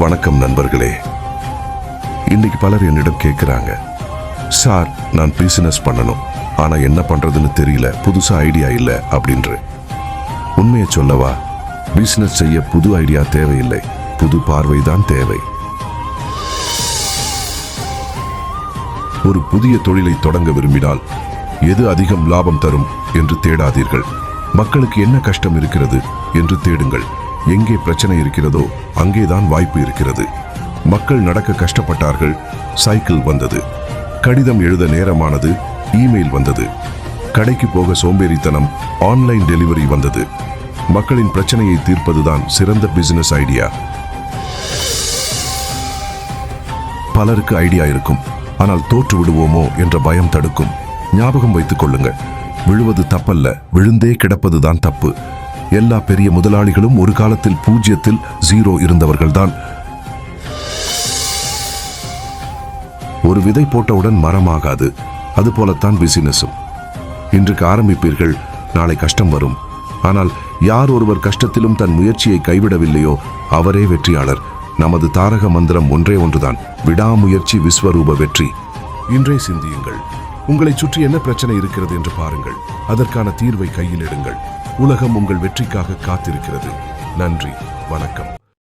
வணக்கம் நண்பர்களே. இன்னைக்கு பலர் என்னிடம் கேட்குறாங்க சார் நான் பிசினஸ் பண்ணணும். ஆனால் என்ன பண்ணுறதுன்னு தெரியல. புதுசாக ஐடியா இல்லை அப்படின்று. உண்மையை சொல்லவா? பிசினஸ் செய்ய புது ஐடியா தேவையில்லை. புது பார்வை தான் தேவை. ஒரு புதிய தொழிலை தொடங்க விரும்பினால் எது அதிகம் லாபம் தரும் என்று தேடாதீர்கள். மக்களுக்கு என்ன கஷ்டம் இருக்கிறது என்று தேடுங்கள். எங்கே பிரச்சனை இருக்கிறதோ அங்கேதான் வாய்ப்பு இருக்கிறது. மக்கள் நடக்க கஷ்டப்பட்டார்கள். சைக்கிள் வந்தது. கடிதம் எழுத நேரமானது. இமெயில் வந்தது. கடைக்கு போக சோம்பேறித்தனம். ஆன்லைன் டெலிவரி வந்தது. மக்களின் பிரச்சனையை தீர்ப்பதுதான் சிறந்த பிசினஸ் ஐடியா. பலருக்கு ஐடியா இருக்கும். ஆனால் தோற்று விடுவோமோ என்ற பயம் தடுக்கும். ஞாபகம் வைத்துக் கொள்ளுங்கள். விழுவது தப்பல்ல. விழுந்தே கிடப்பதுதான் தப்பு. எல்லா பெரிய முதலாளிகளும் ஒரு காலத்தில் பூஜ்ஜியத்தில் ஜீரோ இருந்தவர்கள்தான். ஒரு விதை போட்டவுடன் மரமாகாது. அதுபோலத்தான் பிசினஸும் இன்றுக்கு ஆரம்பிப்பீர்கள் நாளை கஷ்டம் வரும். ஆனால் யார் ஒருவர் கஷ்டத்திலும் தன் முயற்சியை கைவிடவில்லையோ அவரே வெற்றியாளர். நமது தாரக மந்திரம் ஒன்றே ஒன்றுதான். விடாமுயற்சி விஸ்வரூப வெற்றி. இன்றே சிந்தியுங்கள். உங்களை சுற்றி என்ன பிரச்சனை இருக்கிறது என்று பாருங்கள். அதற்கான தீர்வை கையில் எடுங்கள். உலகம் உங்கள் வெற்றிக்காக காத்திருக்கிறது. நன்றி வணக்கம்.